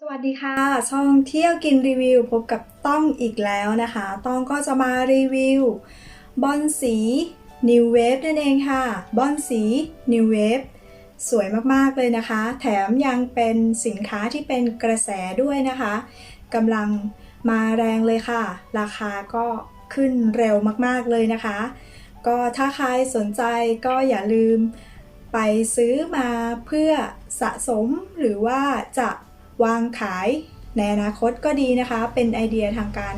สวัสดีค่ะ ช่องเที่ยวกินรีวิว พบกับต้องอีกแล้วนะคะ ต้องก็จะมารีวิว บอลสี New Wave นั่นเองค่ะ บอลสี New Wave สวยมากๆเลยนะคะ แถมยังเป็นสินค้าที่เป็นกระแสด้วยนะคะกำลังมาแรงเลยค่ะ ราคาก็ขึ้นเร็วมากๆเลยนะคะ ก็ถ้าใครสนใจก็อย่าลืมไปซื้อมาเพื่อสะสมหรือว่าจะ วางขายในอนาคตก็ดีนะคะ เป็นไอเดียทางการ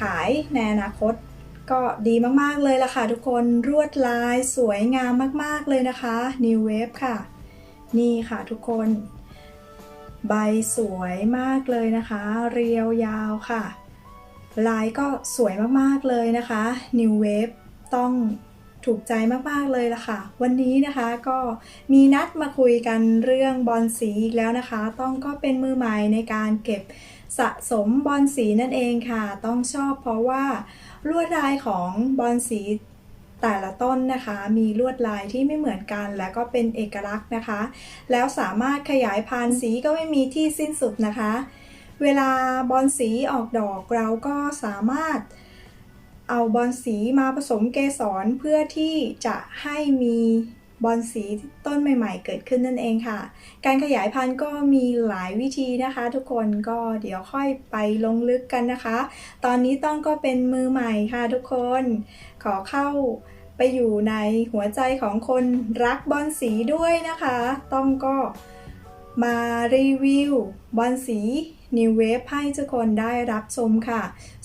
ขายในอนาคต ก็ดีมากๆเลยล่ะค่ะทุกคนรวดลายสวยงามมากๆเลยนะคะ New Wave ค่ะ นี่ค่ะทุกคน ใบสวยมากเลยนะคะ เรียวยาวค่ะ ลายก็สวยมากๆเลยนะคะ New Wave ต้อง ถูกใจมากๆเลยล่ะค่ะ วันนี้นะคะก็มีนัดมาคุยกันเรื่องบอลสีอีกแล้วนะคะ ต้องก็เป็นมือใหม่ในการเก็บสะสมบอลสีนั่นเองค่ะ ต้องชอบเพราะว่าลวดลายของบอลสีแต่ละต้นนะคะ มีลวดลายที่ไม่เหมือนกัน และก็เป็นเอกลักษณ์นะคะ แล้วสามารถขยายพันธุ์สีก็ไม่มีที่สิ้นสุดนะคะ เวลาบอลสีออกดอกเราก็สามารถ เอาบอลสีมาผสมเกสรเพื่อที่จะให้มีบอลสีต้นใหม่ ๆ เกิดขึ้นนั่นเองค่ะ การขยายพันธุ์ก็มีหลายวิธีนะคะ ทุกคนก็เดี๋ยวค่อยไปลงลึกกันนะคะ ตอนนี้ต้องก็เป็นมือใหม่ค่ะทุกคน ขอเข้าไปอยู่ในหัวใจของคนรักบอลสีด้วยนะคะ ต้องก็มารีวิวบอลสี New Wave ให้ทุกคนได้รับชมค่ะ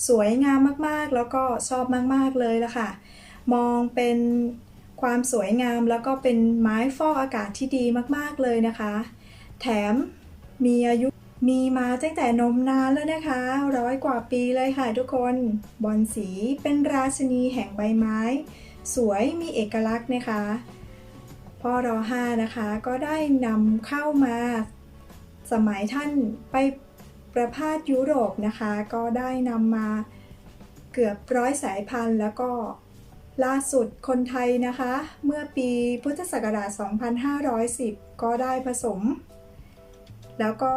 สวยงามมากๆ แล้วก็ชอบมากๆเลยละค่ะ มองเป็นความสวยงามแล้วก็เป็นไม้ฟอกอากาศที่ดีมากๆเลยนะคะ แถมมีอายุมีมาตั้งแต่นมนานแล้วนะคะ ร้อยกว่าปีเลยค่ะทุกคนบอลสีเป็นราชนีแห่งใบไม้ สวยมีเอกลักษณ์นะคะพ่อรอห้านะคะก็ได้นำเข้ามา สมัยท่านไป ประพาสยุโรปนะคะ ก็ได้นำมาเกือบร้อยสายพันธุ์ แล้วก็ล่าสุดคนไทยนะคะ เมื่อปีพุทธศักราช 2510 ก็ได้ผสม แล้วก็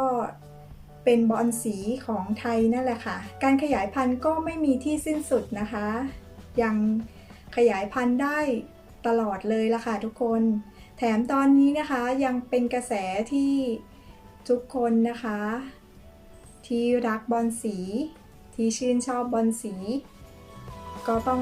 เป็นบอลสีของไทยนั่นแหละค่ะ การขยายพันธุ์ก็ไม่มีที่สิ้นสุดนะคะ ยังขยายพันธุ์ได้ตลอดเลยละค่ะทุกคน แถมตอนนี้นะคะยังเป็นกระแสที่ทุกคนนะคะ ที่รักบอลสี ที่ชื่นชอบบอลสี ก็ต้อง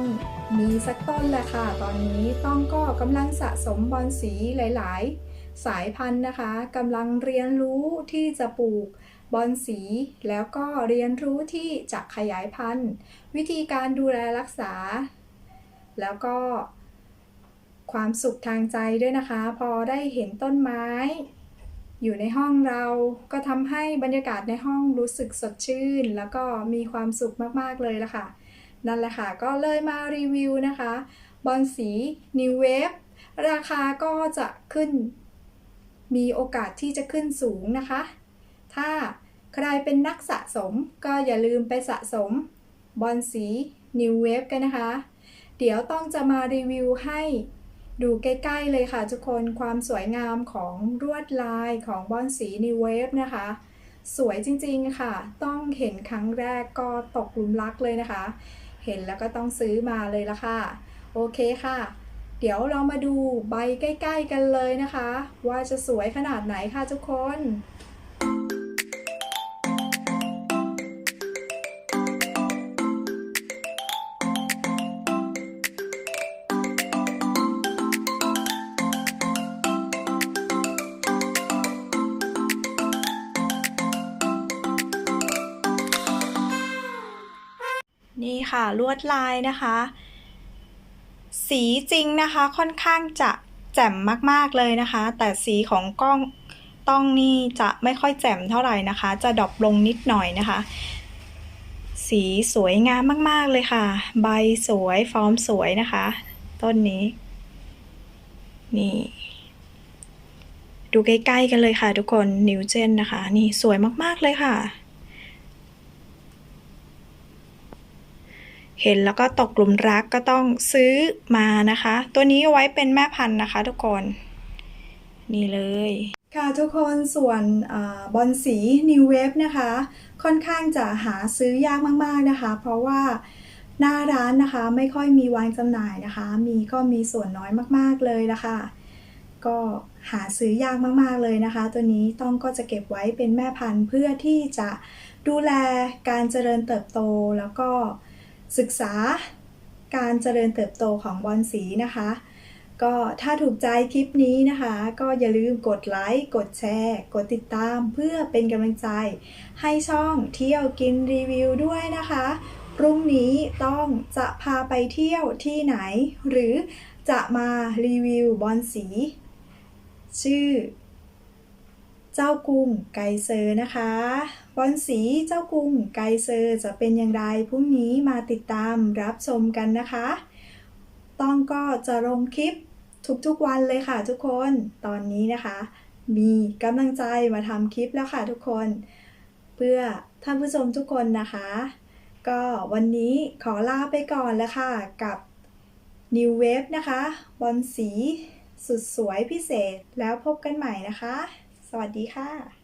มีสักต้นแหละค่ะ ตอนนี้ต้องก็กำลังสะสมบอลสีหลาย ๆ สายพันธุ์นะคะกำลังเรียนรู้ที่จะปลูกบอลสีแล้วก็เรียนรู้ที่จะขยายพันธุ์ วิธีการดูแลรักษา แล้วก็ความสุขทางใจด้วยนะคะ พอได้เห็นต้นไม้ อยู่ในห้องเราก็ทำให้บรรยากาศในห้องรู้สึกสดชื่น แล้วก็มีความสุขมากๆเลยละค่ะ นั่นแหละค่ะ ก็เลยมารีวิวนะคะ บอลสี New Wave ราคาก็จะขึ้น มีโอกาสที่จะขึ้นสูงนะคะ ถ้าใครเป็นนักสะสมก็อย่าลืมไปสะสมบอลสี New Wave กันนะคะ เดี๋ยวต้องจะมารีวิวให้ ดูใกล้ ๆ เลยค่ะทุกคนความสวยงามของลวดลายของบอลสีนิเวฟนะคะ สวยจริงๆค่ะ ต้องเห็นครั้งแรกก็ตกหลุมรักเลยนะคะ เห็นแล้วก็ต้องซื้อมาเลยละค่ะ โอเคค่ะ เดี๋ยวเรามาดูใบใกล้ ๆ กันเลยนะคะ ว่าจะสวยขนาดไหนค่ะทุกคน ค่ะ ลวดลายนะคะ สีจริงนะคะค่อนข้างจะแจ่มมากๆเลยนะคะ แต่สีของกล้องต้องนี่จะไม่ค่อยแจ่มเท่าไหร่นะคะ จะดรอปลงนิดหน่อยนะคะ สีสวยงามมากๆเลยค่ะ ใบสวยฟอร์มสวยนะคะ ต้นนี้ นี่ ดูใกล้ๆกันเลยค่ะทุกคนนิวเจนนะคะ นี่สวยมากๆเลยค่ะ เห็นแล้วก็ตกหลุมรักก็ต้องซื้อมานะคะ ตัวนี้ไว้เป็นแม่พันธุ์นะคะ ทุกคน นี่เลย ค่ะทุกคนส่วนอบอลสี New Wave นะคะ ค่อนข้างจะหาซื้อยากมากๆนะคะ เพราะว่าหน้าร้านนะคะไม่ค่อยมีวางจำหน่ายนะคะ มีก็มีส่วนน้อยมากๆเลยละค่ะก็หาซื้อยากมากๆเลยนะคะ ตัวนี้ต้องก็จะเก็บไว้เป็นแม่พันธุ์เพื่อที่จะดูแลการเจริญเติบโตแล้วก็ ศึกษาการเจริญเติบโตของบอลสีนะคะ ก็ถ้าถูกใจคลิปนี้นะคะ ก็อย่าลืมกดไลค์ กดแชร์ กดติดตามเพื่อเป็นกำลังใจ ให้ช่องเที่ยวกินรีวิวด้วยนะคะ พรุ่งนี้ต้องจะพาไปเที่ยวที่ไหน หรือจะมารีวิวบอลสี ชื่อ เจ้ากรุงไกเซอร์นะคะ บอลสีเจ้ากรุงไกเซอร์จะเป็นอย่างไรพรุ่งนี้มาติดตามรับชมกันนะคะ ต้องก็จะลงคลิปทุกๆวันเลยค่ะทุกคนตอนนี้นะคะ มีกำลังใจมาทำคลิปแล้วค่ะทุกคน เพื่อท่านผู้ชมทุกคนนะคะ ก็วันนี้ขอลาไปก่อนแล้วค่ะกับ New Wave นะคะ บอลสีสุดสวยพิเศษแล้วพบกันใหม่นะคะ สวัสดีค่ะ